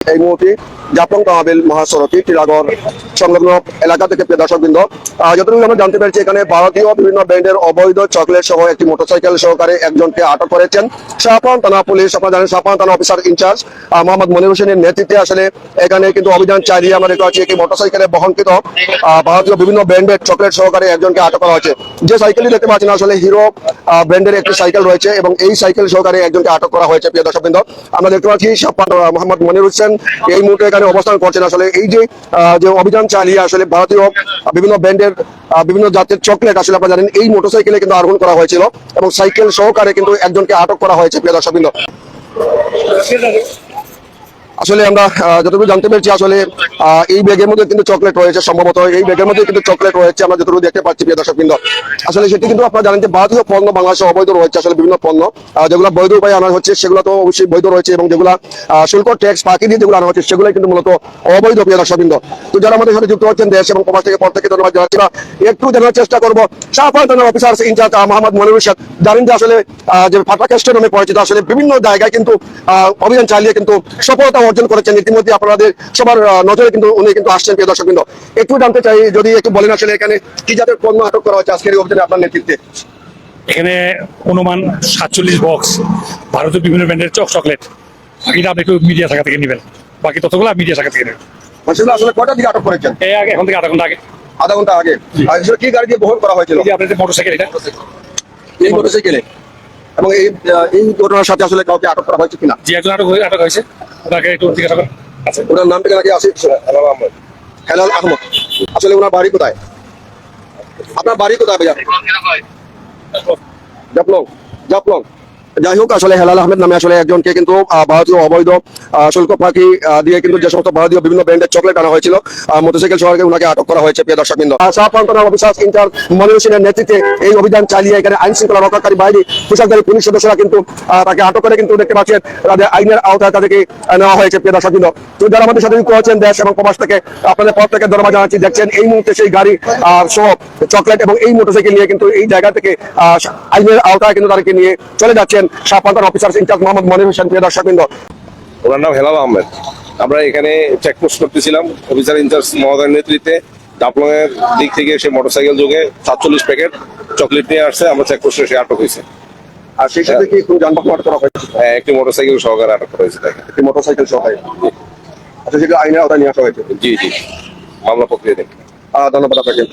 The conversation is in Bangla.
এই মুহূর্তে জাপং তহবিল মহাসড়কে, টিলাগড় সংলগ্ন এলাকা থেকে দর্শকবৃন্দ যতটুকু আমরা জানতে পেরেছি এখানে ভারতীয় বিভিন্ন ব্র্যান্ডের অবৈধ চকলেট সহ একটি মোটরসাইকেল সহকারে একজনকে আটক করেছেন শাহপান থানা পুলিশ আপনারা জানেন শাহপান থানা অফিসার ইনচার্জ মোহাম্মদ মনির হোসেনের নেতৃত্বে আসলে এখানে কিন্তু অভিযান চালিয়ে আমরা দেখতে পাচ্ছি একটি মোটরসাইকেলে বহনকৃত ভারতীয় বিভিন্ন ব্র্যান্ডের চকলেট সহকারে একজনকে আটক করা হয়েছে। যে সাইকেলটি দেখতে পাচ্ছেন আসলে হিরো ব্র্যান্ডের একটি সাইকেল রয়েছে এবং এই সাইকেল সহকারে একজনকে আটক করা হয়েছে প্রিয় দর্শকবৃন্দ। আমরা দেখতে পাচ্ছি শাহপান মোহাম্মদ মনির হোসেন, এই মুহূর্তে এখানে অবস্থান করছেন আসলে এই যে যে অভিযান চালিয়ে আসলে ভারতীয় বিভিন্ন ব্র্যান্ডের বিভিন্ন জাতের চকলেট আসলে আপনারা জানেন, এই মোটরসাইকেলে কিন্তু আরোহণ করা হয়েছিল এবং সাইকেল সহকারে কিন্তু একজনকে আটক করা হয়েছে, প্রিয় দর্শকবৃন্দ। আসলে আমরা যতটুকু জানতে পেরেছি আসলে এই ব্যাগের মধ্যে কিন্তু চকলেট রয়েছে, সম্ভবত এই ব্যাগের মধ্যে কিন্তু চকলেট রয়েছে, আমরা যতটুকু দেখতে পাচ্ছি প্রিয় দর্শক দর্শকবৃন্দ। আসলে সেটি কিন্তু আপনারা জানেন যে ভারতীয় পণ্য বাংলাদেশে অবৈধ রয়েছে, আসলে বিভিন্ন পণ্য যেগুলো বৈধ উপায়ে আনা হচ্ছে, সেগুলো তো অবশ্যই বৈধ রয়েছে এবং যেগুলো শুল্ক ট্যাক্স ফাঁকি দিয়ে যেগুলো আনা হচ্ছে সেগুলো কিন্তু মূলত অবৈধ প্রিয় দর্শকবৃন্দ। তো যারা আমাদের সাথে যুক্ত হচ্ছেন দেশ এবং প্রবাস থেকে পর থেকে ধন্যবাদ জানাচ্ছি। একটু জানার চেষ্টা করব শাহপাল থানার officer in charge Mohammad Monir Hossain জানেন যে আসলে যে ফাটাকেস্টের নামে পরিচিত, আসলে বিভিন্ন জায়গায় কিন্তু অভিযান চালিয়ে কিন্তু সফলতা অর্জন করেছেন। ইতিমধ্যে আপনাদের সবার নজরে কিন্তু উনি কিন্তু আসছেন প্রিয় দর্শকবৃন্দ একটু জানতে চাই যদি একটু বলেন আসলে এখানে কি জাতের পণ্য আটক করা হয়েছে আজকের অভিযানে আপনার নেতৃত্বে? এখানে অনুমান সাতচল্লিশ বক্স ভারতের বিভিন্ন ব্র্যান্ডের চক চকলেট বাকিটা আপনি একটু মিডিয়া শাখা থেকে নেবেন। বাকি ততগুলো মিডিয়া শাখা থেকে নেবেন। মানে সেগুলো আসলে কয়টা দিকে আটক করেছেন? এই আগে এখন থেকে আধা ঘণ্টা আগে। আধা ঘণ্টা আগে। আর সেগুলো কি গাড়ি দিয়ে বহন করা হয়েছিল? আপনাদের মোটরসাইকেল এটা। এই মোটরসাইকেলে এবং এই এই ঘটনার সাথে আসলে কাউকে আটক করা হয়েছে কিনা? যে একজন আটক আটক হয়েছে। ওনাকে একটু জিজ্ঞাসা করেন। আচ্ছা নাম থেকে নাকি আসিফ হেলাল আহমদ হেলাল আহমদ। আসলে ওনার বাড়ি কোথায়? আপনার বাড়ি কোথায় ভাইয়া? জাপলং জাপলং যাই হোক আসলে হেলাল আহমেদ নামে আসলে একজনকে কিন্তু ভারতীয় অবৈধ শুল্ক ফাঁকি দিয়ে কিন্তু যে সমস্ত ভারতীয় বিভিন্ন ব্র্যান্ডের চকলেট আনা হয়েছিল মোটরসাইকেল সহকারে ওনাকে আটক করা হয়েছে, প্রিয় দর্শক বিন্দু। সাহাপান্তনা অফিসার ইনচার্জ মনির নেতৃত্বে এই অভিযান চালিয়ে এখানে আইন শৃঙ্খলা রক্ষাকারী বাহিনী, পোশাকধারী পুলিশ সদস্যরা কিন্তু তাকে আটক করে কিন্তু দেখতে পাচ্ছেন, তাদের আইনের আওতায় তাদেরকে নেওয়া হয়েছে, প্রিয় দর্শক বিন্দু। তো যারা আমাদের সাথে যুক্ত হচ্ছেন দেশ এবং প্রবাস থেকে, আপনাদের পর থেকে ধন্যবাদ জানাচ্ছি, দেখছেন এই মুহূর্তে সেই গাড়ি সহ চকলেট এবং এই মোটরসাইকেল নিয়ে কিন্তু এই জায়গা থেকে আইনের আওতায় কিন্তু তাদেরকে নিয়ে চলে যাচ্ছেন সাহাপান্তনা officer in charge Mohammad Monir Hossain প্রিয় দর্শক বিন্দু ওনার নাম হেলাল আহমেদ। আমরা এখানে চেকপোস্ট করতেছিলাম অফিসার ইনচার্জ মহোদয়ের নেতৃত্বে। ডাপলং এর দিক থেকে সে মোটরসাইকেল যোগে সাতচল্লিশ প্যাকেট চকলেট নিয়ে আসছে আমরা চেকপোস্টে সে আটক হয়েছে। আর সেই সাথে কি কোনো যানবাহন আটক করা হয়েছে? হ্যাঁ, একটি মোটরসাইকেল সহকারে আটক করা হয়েছে একটি মোটরসাইকেল সহ আচ্ছা সেগুলো আইনের আওতায় নিয়ে আসা হয়েছে। জি জি। মামলা প্রক্রিয়া দেখি। ধন্যবাদ আপনাকে।